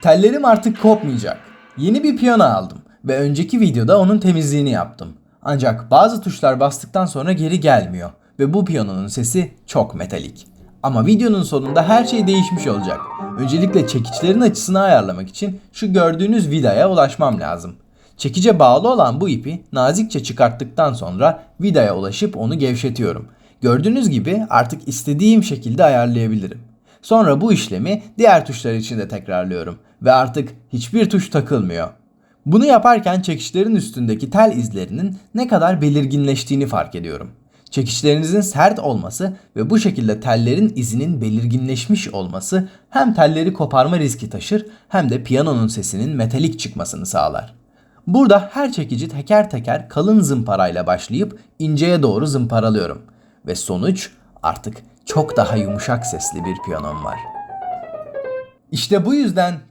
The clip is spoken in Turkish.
Tellerim artık kopmayacak. Yeni bir piyano aldım ve önceki videoda onun temizliğini yaptım. Ancak bazı tuşlar bastıktan sonra geri gelmiyor ve bu piyanonun sesi çok metalik. Ama videonun sonunda her şey değişmiş olacak. Öncelikle çekiçlerin açısını ayarlamak için şu gördüğünüz vidaya ulaşmam lazım. Çekice bağlı olan bu ipi nazikçe çıkarttıktan sonra vidaya ulaşıp onu gevşetiyorum. Gördüğünüz gibi artık istediğim şekilde ayarlayabilirim. Sonra bu işlemi diğer tuşlar için de tekrarlıyorum ve artık hiçbir tuş takılmıyor. Bunu yaparken çekiçlerin üstündeki tel izlerinin ne kadar belirginleştiğini fark ediyorum. Çekiçlerinizin sert olması ve bu şekilde tellerin izinin belirginleşmiş olması hem telleri koparma riski taşır hem de piyanonun sesinin metalik çıkmasını sağlar. Burada her çekici teker teker kalın zımparayla başlayıp inceye doğru zımparalıyorum. Ve sonuç artık çok daha yumuşak sesli bir piyanom var. İşte bu yüzden